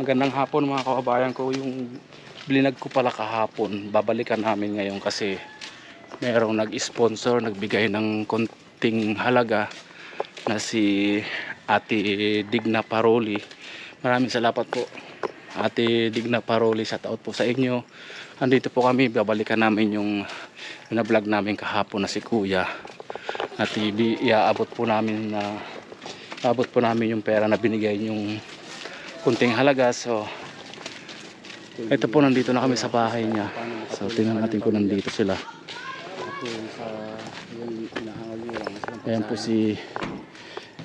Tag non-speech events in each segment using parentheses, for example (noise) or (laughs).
Magandang hapon mga kababayan ko. Yung blinag ko pala kahapon, babalikan namin ngayon kasi merong nag-sponsor, nagbigay ng konting halaga na si Ate Digna Paroli. Maraming salamat po. Ate Digna Paroli, shout out po sa inyo. Andito po kami, babalikan namin yung na-vlog namin kahapon na si Kuya. At iaabot po namin na abot po namin yung pera na binigay yung kunting halaga. So, ito po nandito na kami sa bahay niya. So, tingnan natin kung nandito sila. Ayan po si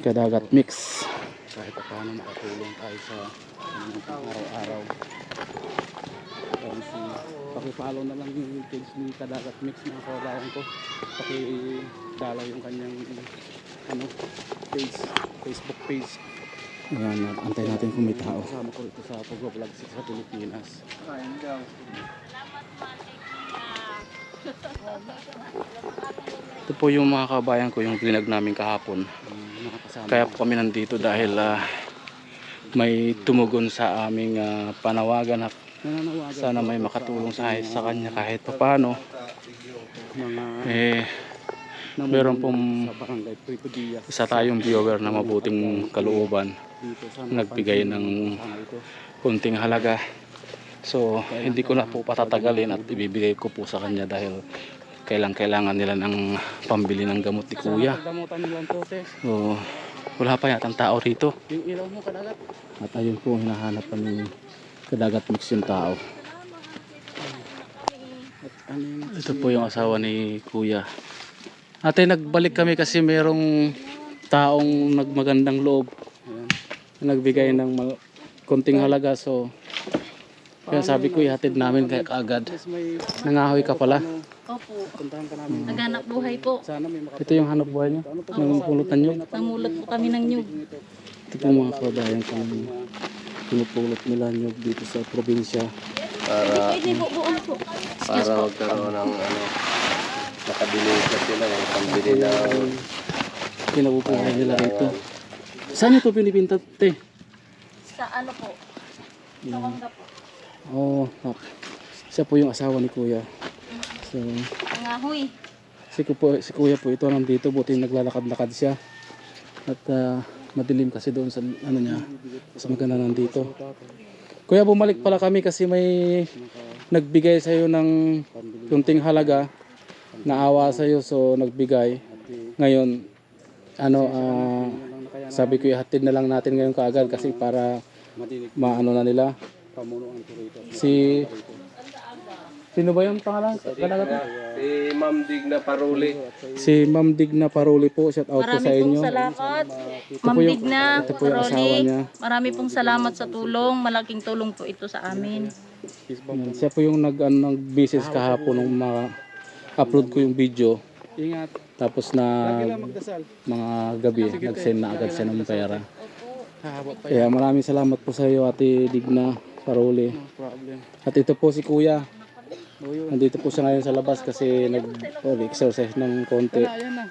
Kadagat Mix. Kahit pa paano makatulong tayo sa araw-araw. Si, pakipollow na lang yung page ni Kadagat Mix mga kababayan ko. Pakidalaw yung kanyang ano, page, Facebook page. Ayan, antay natin kung may tao. Kasama ko ito sa pag-vlog sa Pilipinas. Ito po yung mga kabayan ko, yung vlog namin kahapon. Kaya po kami nandito dahil ah, may tumugon sa aming ah, panawagan at sana may makatulong sa, sa kanya kahit papano. Eh, meron pong isa tayong viewer na mabuting kalooban nagbigay ng kunting halaga. So, hindi ko na po patatagalin at ibibigay ko po sa kanya dahil kailang kailangan nila ng pambili ng gamot ni Kuya. So, wala pa yatang tao rito. At ayun po, hinahanap pa ni Kadagat Mix yung tao. Ano Ito po yung asawa ni Kuya. Ate, nagbalik kami kasi merong taong nagmagandang loob. Ayan. Nagbigay ng konting halaga. So, kaya sabi ko, ihatid namin kaya kaagad. Nangahoy ka pala. Opo, puntahan ka namin. naghanap buhay po. Sana may Ito yung hanap buhay niyo. Nang pulutan niyo. Namulot po kami ng nyug. Ito po mga kababayan kung pinupulot nila niyo dito sa probinsya. Po. para magkaroon ng ano makabili ka sila ng pambili ng Pinabubuhay nila rito. Saan ito pinipinta, te? Sa ano po? Sa Wangga po. Oo. Oh, siya po yung asawa ni Kuya. So, Nangahoy. si, ku po, si Kuya po ito nandito. Buti naglalakad-lakad siya. At ah, madilim kasi doon sa ano niya. Sa maganda nandito. Kuya, bumalik pala kami kasi may nagbigay sa iyo ng kunting halaga. Naawa sa iyo so nagbigay. Ngayon, ano, ah, sabi ko ihatid na lang natin ngayon kaagad kasi para maano na nila. Si Sino ba yung pangalan? Kalagat mo? si Ma'am Digna Paruli Si Ma'am Digna Paroli po. Shout out po Marami sa pong inyo. salamat. Ito Ma'am po yung- Digna, ito po yung asawa Paroli. niya. Marami pong salamat sa tulong. Malaking tulong po ito sa amin. Siya po yung nag ano, nag-business kahapon nung ma-upload ko yung video. Ingat. Tapos na mga gabi, nag-send na agad siya ng pera. Kaya maraming salamat po sa iyo Ate Digna problem. At ito po si Kuya. O yun. Nandito po siya ngayon sa labas kasi nag-exercise ng konti. Ayan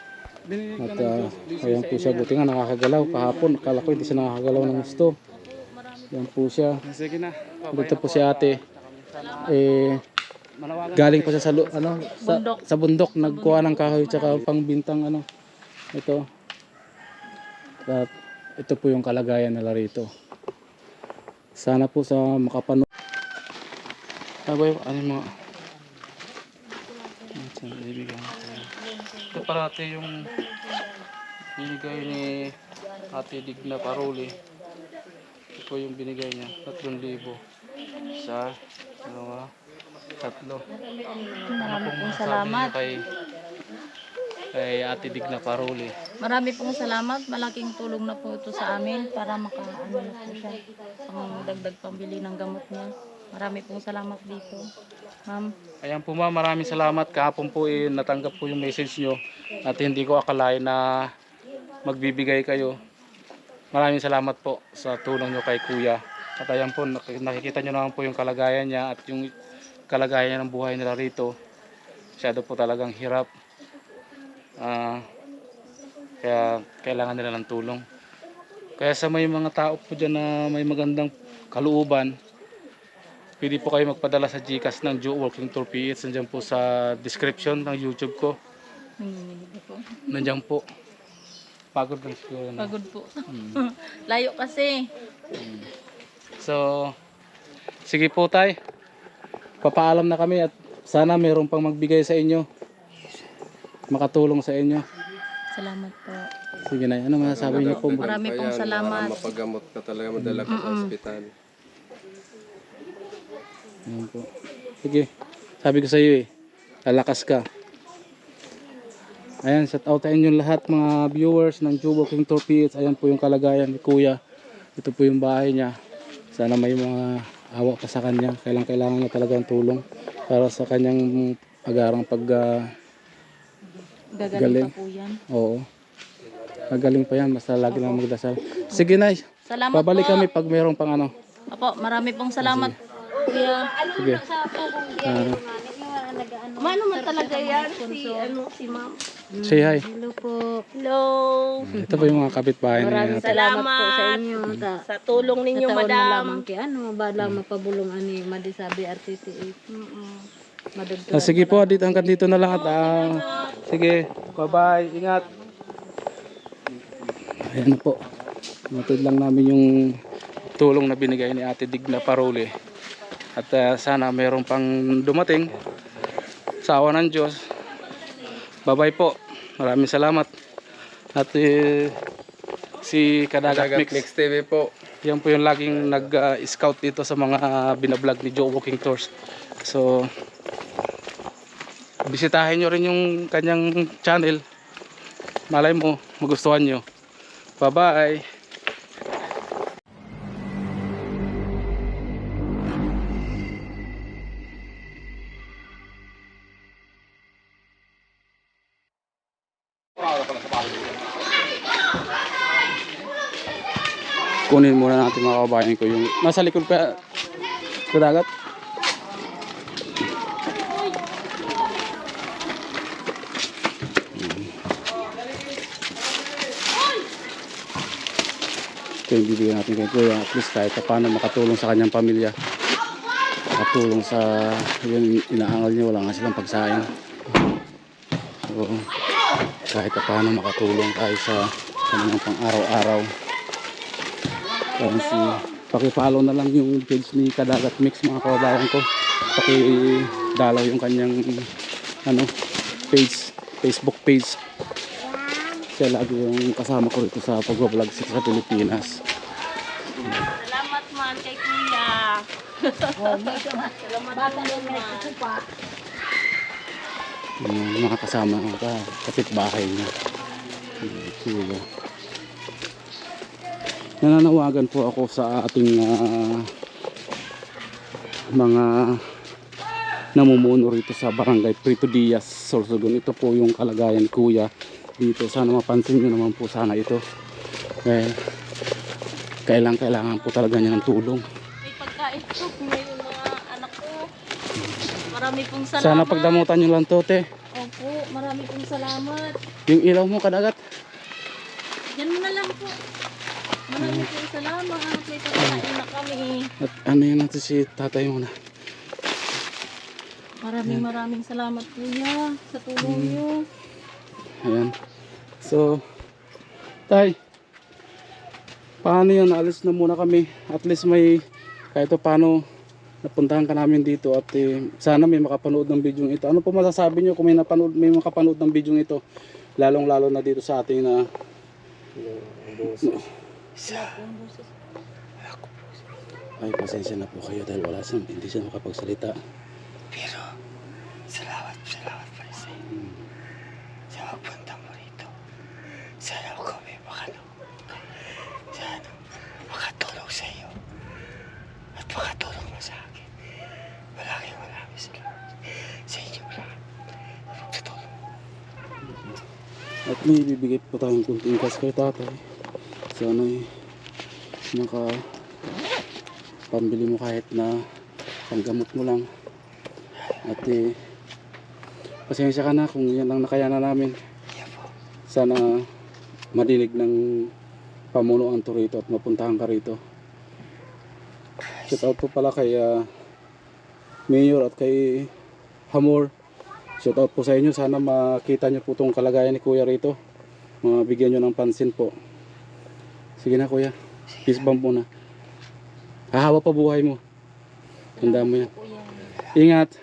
At uh, ayan po siya, buti nga nakakagalaw kahapon. Akala ko hindi siya nakakagalaw ng gusto. Yan po siya. Dito po si ate. Eh. Galing pa siya sa, lu- ano, sa, Bundok. sa bundok. Nagkuha ng kahoy tsaka pangbintang ano. Ito. At ito po yung kalagayan nila rito. Sana po sa makapanood. Ano ba yung, ano yung mga... Ito parati yung binigay ni Ate Digna Paroli. Ito po yung binigay niya, 3,000. Isa, dalawa, tatlo. Marami pong Sabi salamat. kay, kay Ate Digna Paroli. Marami pong salamat. Malaking tulong na po ito sa amin para makaano na po siya. Pang dagdag pambili ng gamot niya. Marami pong salamat dito. Ma'am, Ayan po ma'am, maraming salamat. Kahapon po eh, natanggap po yung message nyo at hindi ko akalain na magbibigay kayo. Maraming salamat po sa tulong nyo kay kuya. At ayan po, nak- nakikita nyo naman po yung kalagayan niya at yung kalagayan ng buhay nila rito. Masyado po talagang hirap. Ah, kaya kailangan nila ng tulong. Kaya sa may mga tao po dyan na may magandang kalooban, pwede po kayo magpadala sa GCash ng Joe Walking Tour PH. Nandiyan po sa description ng YouTube ko. Nandiyan po. Pagod lang siguro. no? Pagod po. (laughs) Layo kasi. So, sige po tay. Papaalam na kami at sana mayroon pang magbigay sa inyo. Makatulong sa inyo. Salamat po. Sige na, ano masasabi niyo po? Marami pong salamat. Mapagamot ka talaga, madala ka sa ospital. Ayan po. Sige, sabi ko sa iyo eh, lalakas ka. Ayan, shout out sa inyo lahat mga viewers ng Jubo King PH. Ayan po yung kalagayan ni Kuya. Ito po yung bahay niya. Sana may mga awa pa sa kanya. Kailangan kailangan niya talaga ng tulong para sa kanyang agarang pag ah, Gagaling Galing. pa po yan. Oo. Magaling pa yan, basta lagi lang magdasal. Sige na, Salamat babalik po. kami pag mayroon pang ano. Apo, marami pong salamat. Kuya. Sige. Mano man talaga yan si ano si ma'am. Say hi. Hello po. Hello. Ito po yung mga kapitbahay Maraming natin. salamat po sa inyo. Sa tulong ninyo, na madam. lamang kay ano, ba lang mapabulong ani Madisabi. Madagdag. Ah, sige po, dito hanggang dito na lang at ah, sige, bye-bye, ingat. Ayan po. Matod lang namin yung tulong na binigay ni Ate Digna Parole. At ah, sana mayroon pang dumating sa awa ng Diyos. Bye-bye po. Maraming salamat. At eh, si Kadagat Dagat Mix. Mix TV po. Yan po yung laging nag-scout dito sa mga binablog ni Joe Walking Tours. So, bisitahin nyo rin yung kanyang channel. Malay mo, magustuhan nyo. Bye-bye! Kunin muna natin mga kabayan ko yung nasa likod pa sa dagat. Ito yung bibigyan natin kay Kuya. At least kahit pa paano makatulong sa kanyang pamilya. Makatulong sa yun inaangal niya wala nga silang pagsaing. So kahit pa paano makatulong tayo sa kanilang pang araw-araw Parang si pakipollow na lang yung page ni Kadagat Mix mga kababayan ko. Pakidalaw yung kanyang ano page, Facebook page. Siya lagi yung kasama ko rito sa pag-vlog sa Pilipinas. Salamat man kay Kuya. (laughs) Yung mga kasama ka- kapitbahay niya. Kuya. Nananawagan po ako sa ating ah, mga namumuno rito sa barangay Prito Diaz, Sorsogon. Ito po yung kalagayan Kuya dito. Sana mapansin nyo naman po sana ito. Dahil kailangan kailangan po talaga niya ng tulong. May pagkain po ngayon mga anak ko. Marami pong salamat. Sana pagdamutan nyo lang to, te. Opo, marami pong salamat. Yung ilaw mo kadagat. Yan na lang po. Marami pong salamat. May pagkain na kami. At ano yun natin si tatay mo na. Maraming maraming salamat kuya sa tulong niyo. Ayan. So, tay, paano yun? Alis na muna kami. At least may, kahit pa paano, napuntahan ka namin dito at eh, sana may makapanood ng video ito. Ano po masasabi nyo kung may, napanood, may makapanood ng video ito? Lalong lalo na dito sa ating na ay pasensya na po kayo dahil wala siyang hindi siya makapagsalita. Pero, salamat, salamat pa rin sa iyo. Sa pagpunta mo rito. Sana ako may makatulong. Sana makatulong sa iyo. At makatulong mo sa akin. Maraming maraming salamat sa inyo lahat. Sa tulong mo. At may bibigay po tayong kunting cash kay tatay. Sana eh, maka pambili mo kahit na panggamot mo lang. At eh, pasensya ka na kung yan lang nakayanan namin. Sana madinig ng pamunuan to rito at mapuntahan ka rito. Shout out po pala kay ah, Mayor at kay Hamor. Shout out po sa inyo. Sana makita nyo po itong kalagayan ni Kuya rito. Mabigyan nyo ng pansin po. Sige na Kuya. Peace bomb muna. Hahawa pa buhay mo. Tanda mo yan. Ingat.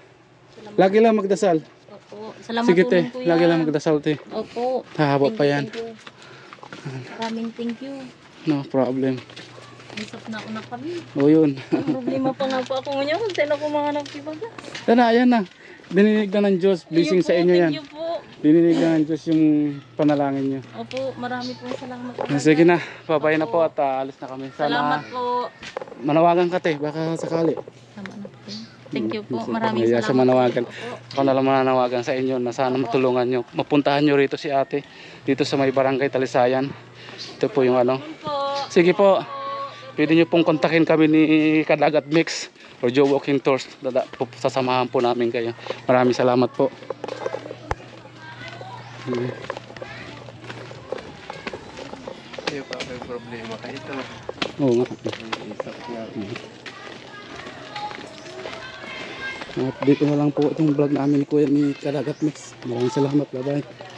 Lagi lang magdasal. Opo. Salamat Sige te. kuya. Lagi lang magdasal te. Opo. Hahawa pa yan. thank you. Maraming thank you. No problem. Isap na ako na kami. O yun. Ang problema pa nga po ako ngayon saan ako mga nagpibaga. Yan na, ayan na. Dininig na ng Diyos. Blessing sa inyo yan. Thank you po. Dininig na ng Diyos yung panalangin nyo. Opo, marami pong salamat. Sige na. Babay na po at ah, alis na kami. Salamat Sana po. manawagan ka te. Baka sakali. Tama na po. Thank you po. Maraming Kaya salamat. siya manawagan. po. Ako na lang mananawagan sa inyo na sana matulungan nyo. Mapuntahan nyo rito si ate. Dito sa may barangay Talisayan. Ito po yung ano. Po. Sige po. Pwede nyo pong kontakin kami ni Kadagat Mix or Joe Walking Tours. Sasamahan po namin kayo. Maraming salamat po. Hindi pa may problema ka ito. Oo nga. Nga. At dito na lang po itong vlog namin ni Kuya ni Kadagat Mix. Maraming salamat. Bye-bye.